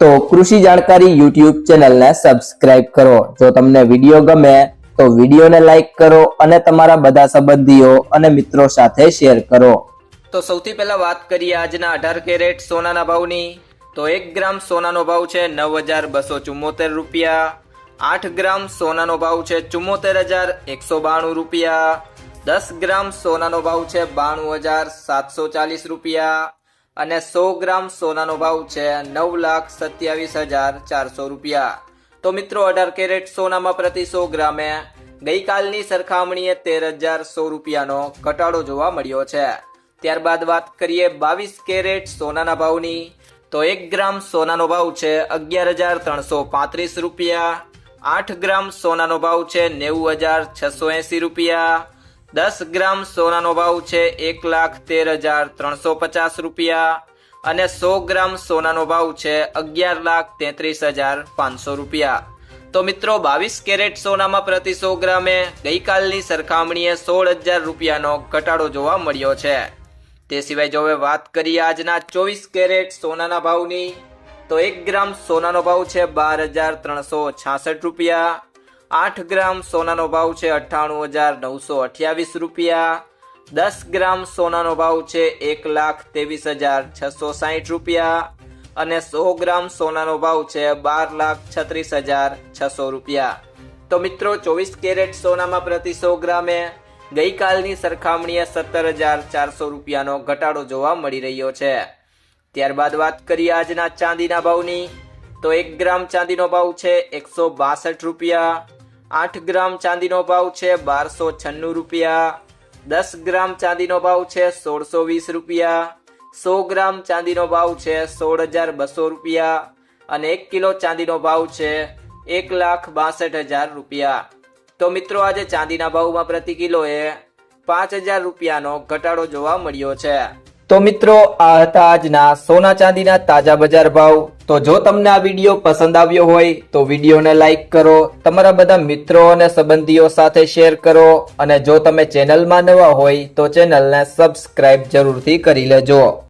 તો કૃષિ જાણકારી યુટ્યુબ ચેનલને સબસ્ક્રાઇબ કરો. જો તમને વીડિયો ગમે, તો વિડીયોને લાઈક કરો અને તમારા બધા સંબંધીઓ અને મિત્રો સાથે શેર કરો. તો સૌથી પહેલા વાત કરીએ આજના અઢાર કેરેટ સોનાના ભાવની. તો એક ગ્રામ સોનાનો ભાવ છે નવ હજાર બસો ચુમ્મોતેર રૂપિયા. આઠ ગ્રામ સોનાનો ભાવ છે ચુમ્મોતેર હજાર એકસો બાણું રૂપિયા. દસ ગ્રામ સોનાનો ભાવ છે બાણું હજાર સાતસો ચાલીસ રૂપિયા. અને સો ગ્રામ સોનાનો ભાવ છે નવ લાખ સત્યાવીસ હજાર ચારસો રૂપિયા. તો મિત્રો, અઢાર કેરેટ સોનામાં પ્રતિ સો ગ્રામે ગઈકાલની સરખામણીએ તેર હજાર સો રૂપિયાનો ઘટાડો જોવા મળ્યો છે. ત્યારબાદ વાત કરીએ બાવીસ કેરેટ સોનાના ભાવની. તો એક ગ્રામ સોનાનો ભાવ છે અગિયાર હજાર ત્રણસો પાંત્રીસ રૂપિયા. આઠ ગ્રામ સોનાનો ભાવ છે નેવું હજાર છસો એંસી રૂપિયા. દસ ગ્રામ સોનાનો ભાવ છે એક લાખ તેર હજાર ત્રણસો પચાસ રૂપિયા અને સો ગ્રામ સોનાનો ભાવ છે અગિયાર લાખ તેત્રીસ હજાર પાંચસો રૂપિયા. તો મિત્રો, બાવીસ કેરેટ સોનામાં પ્રતિ સો ગ્રામે ગઈકાલની સરખામણીએ સોળ હજાર રૂપિયાનો ઘટાડો જોવા મળ્યો છે. તે સિવાય જો હવે વાત કરીએ આજના ચોવીસ કેરેટ સોનાના ભાવની, તો એક ગ્રામ સોનાનો ભાવ છે બાર હજાર ત્રણસો છાસઠ રૂપિયા આઠ ગ્રામ સોનાનો ભાવ છે અઠ્ઠાણું હજાર નવસો અઠ્યાવીસ રૂપિયા. દસ ગ્રામ સોનાનો ભાવ છે એક લાખ ત્રેવીસ હજાર છસો સાહીઠ રૂપિયા. અને સો ગ્રામ સોનાનો ભાવ છે બાર લાખ છત્રીસ હજાર છસો રૂપિયા. તો મિત્રો, ચોવીસ કેરેટ સોનામાં પ્રતિ સો ગ્રામે ગઈકાલની સરખામણીએ સત્તર હજાર ચારસો રૂપિયાનો ઘટાડો જોવા મળી રહ્યો છે. ત્યારબાદ વાત કરીએ આજના ચાંદીના ભાવની. તો એક ગ્રામ ચાંદીનો ભાવ છે એકસો બાસઠ રૂપિયા. આઠ ગ્રામ ચાંદીનો ભાવ છે બારસો છન્નું રૂપિયા. દસ ગ્રામ ચાંદીનો ભાવ છે સોળસો વીસ રૂપિયા. સો ગ્રામ ચાંદીનો ભાવ છે સોળ હજાર બસો રૂપિયા. અને એક કિલો ચાંદીનો ભાવ છે એક લાખ બાસઠ હજાર રૂપિયા. તો મિત્રો, આજે ચાંદીના ભાવમાં પ્રતિ કિલોએ પાંચ હજાર રૂપિયાનો ઘટાડો જોવા મળ્યો છે. તો મિત્રો, આ હતા આજના સોના ચાંદીના તાજા બજાર ભાવ. તો જો તમને આ વીડિયો પસંદ આવ્યો હોય, તો વિડીયોને લાઈક કરો, તમારા બધા મિત્રો અને સંબંધીઓ સાથે શેર કરો, અને જો તમે ચેનલમાં નવા હોય, તો ચેનલને સબસ્ક્રાઇબ જરૂરથી કરી લેજો.